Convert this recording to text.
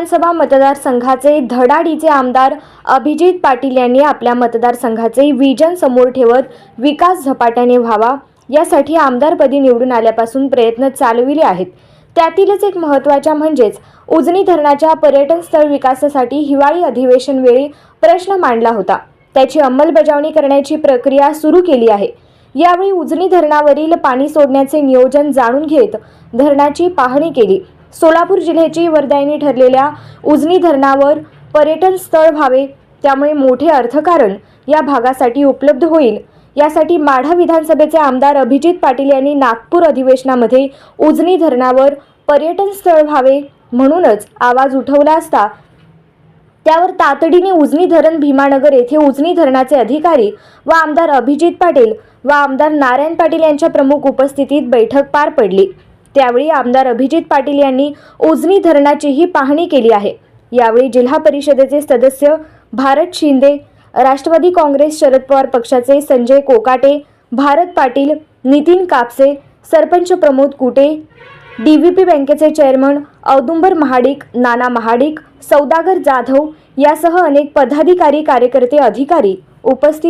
विधानसभा मतदारसंघाचे धडाडीचे आमदार अभिजित पाटील यांनी आपल्या मतदारसंघाचे विजन समोर ठेवत विकास झपाट्याने व्हावा यासाठी आमदारपदी निवडून आल्यापासून प्रयत्न चालविले आहेत. त्यातीलच एक महत्त्वाच्या म्हणजेच उजनी धरणाच्या पर्यटन स्थळ विकासासाठी हिवाळी अधिवेशनवेळी प्रश्न मांडला होता. त्याची अंमलबजावणी करण्याची प्रक्रिया सुरू केली आहे. यावेळी उजनी धरणावरील पाणी सोडण्याचे नियोजन जाणून घेत धरणाची पाहणी केली. सोलापूर जिल्ह्याची वरदायिनी ठरलेल्या उजनी धरणावर पर्यटन स्थळ व्हावे त्यामुळे मोठे अर्थकारण या भागासाठी उपलब्ध होईल. यासाठी माढा विधानसभेचे आमदार अभिजित पाटील यांनी नागपूर अधिवेशनामध्ये उजनी धरणावर पर्यटन स्थळ व्हावे म्हणूनच आवाज उठवला असता. त्यावर तातडीने उजनी धरण भीमानगर येथे उजनी धरणाचे अधिकारी व आमदार अभिजित पाटील व आमदार नारायण पाटील यांच्या प्रमुख उपस्थितीत बैठक पार पडली. त्यावेळी आमदार अभिजित पाटील यांनी उजनी धरणाचीही पाहणी केली आहे. यावेळी जिल्हा परिषदेचे सदस्य भारत शिंदे राष्ट्रवादी काँग्रेस शरद पवार पक्षाचे Sanjay Kokate Bharat Patil Nitin Kapse sarpanch Pramod Kute D V P बँकेचे चेअरमन औदुंबर महाडिक नाना महाडिक सौदागर जाधव यासह अनेक पदाधिकारी कार्यकर्ते अधिकारी उपस्थित